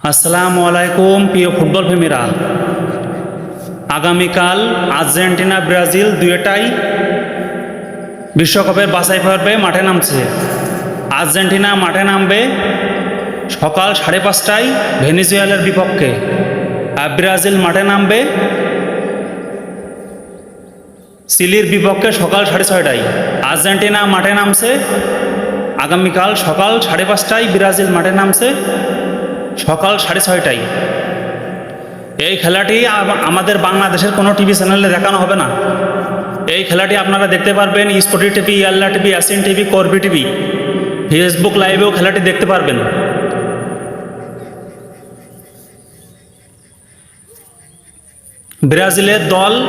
আসসালামু আলাইকুম, প্রিয় ফুটবল প্রেমীরা। আগামীকাল আর্জেন্টিনা, ব্রাজিল দুয়েটাই বিশ্বকাপের বাছাই পর্বে মাঠে নামছে। আর্জেন্টিনা মাঠে নামবে সকাল সাড়ে পাঁচটায় ভেনিজুয়েলার বিপক্ষে। আর ব্রাজিল মাঠে নামবে চিলির বিপক্ষে সকাল সাড়ে ছয়টায়। আর্জেন্টিনা মাঠে নামছে। আগামীকাল সকাল সাড়ে পাঁচটায় ব্রাজিল মাঠে নামছে। সকাল সাড়ে ছয়টায়। এই খেলাটি আমাদের বাংলাদেশের কোনো টিভি চ্যানেলে দেখানো হবে না। এই খেলাটি আপনারা দেখতে পারবেন sporty TV, Yalla TV, async TV, করবি টিভি। ফেসবুক লাইভেও খেলাটি দেখতে পারবেন। ব্রাজিলের দল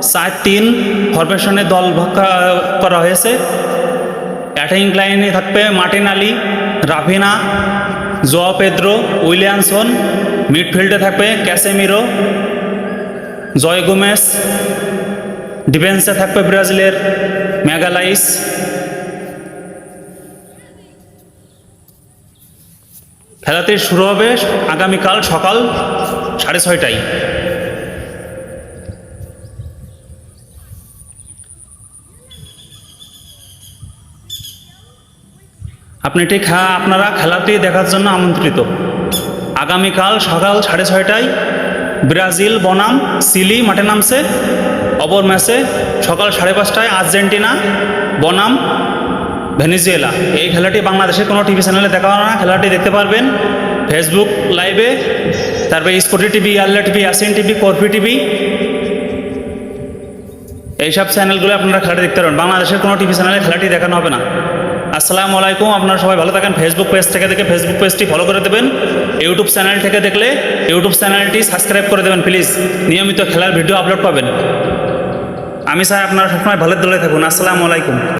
চার তিন ফরমেশনে দল করা- হয়েছে। অ্যাটাকিং লাইনে থাকবে Martinelli, Raphinha Joao Pedro, Williamson, মিডফিল্ডে থাকবে ক্যাসেমিরো, জয় গোমেস, ডিফেন্সে থাকবে ব্রাজিলের ম্যাগালাইস। খেলাতে শুরু হবে আগামীকাল সকাল সাড়ে ছয়টায়। আপনি এটি খা, আপনারা খেলাটি দেখার জন্য আমন্ত্রিত। আগামীকাল সকাল সাড়ে ছয়টায় ব্রাজিল বনাম, সিলি মাঠে নামছে, অপর ম্যাচে সকাল সাড়ে পাঁচটায় আর্জেন্টিনা বনাম, ভেনিজুয়েলা। এই খেলাটি বাংলাদেশের কোনো টিভি চ্যানেলে দেখা হয় না, খেলাটি দেখতে পারবেন ফেসবুক লাইভে, তারপরে স্পোর্টি টিভি আল্লা টিভি আসিন টিভি করপি টিভি, এইসব চ্যানেলগুলো আপনারা খেলাটি দেখতে পারবেন। বাংলাদেশের কোনো টিভি চ্যানেলে খেলাটি দেখানো হবে না। আসসালামু আলাইকুম। আপনারা সবাই ভালো থাকেন। ফেসবুক পেজ থেকে দেখে ফেসবুক পেজটি ফলো করে দেবেন। ইউটিউব চ্যানেল থেকে দেখলে ইউটিউব চ্যানেলটি সাবস্ক্রাইব করে দেবেন প্লিজ নিয়মিত খেলার ভিডিও আপলোড পাবেন। আমি স্যার আপনারা সবসময় ভালো দলে থাকুন। আসসালামু আলাইকুম।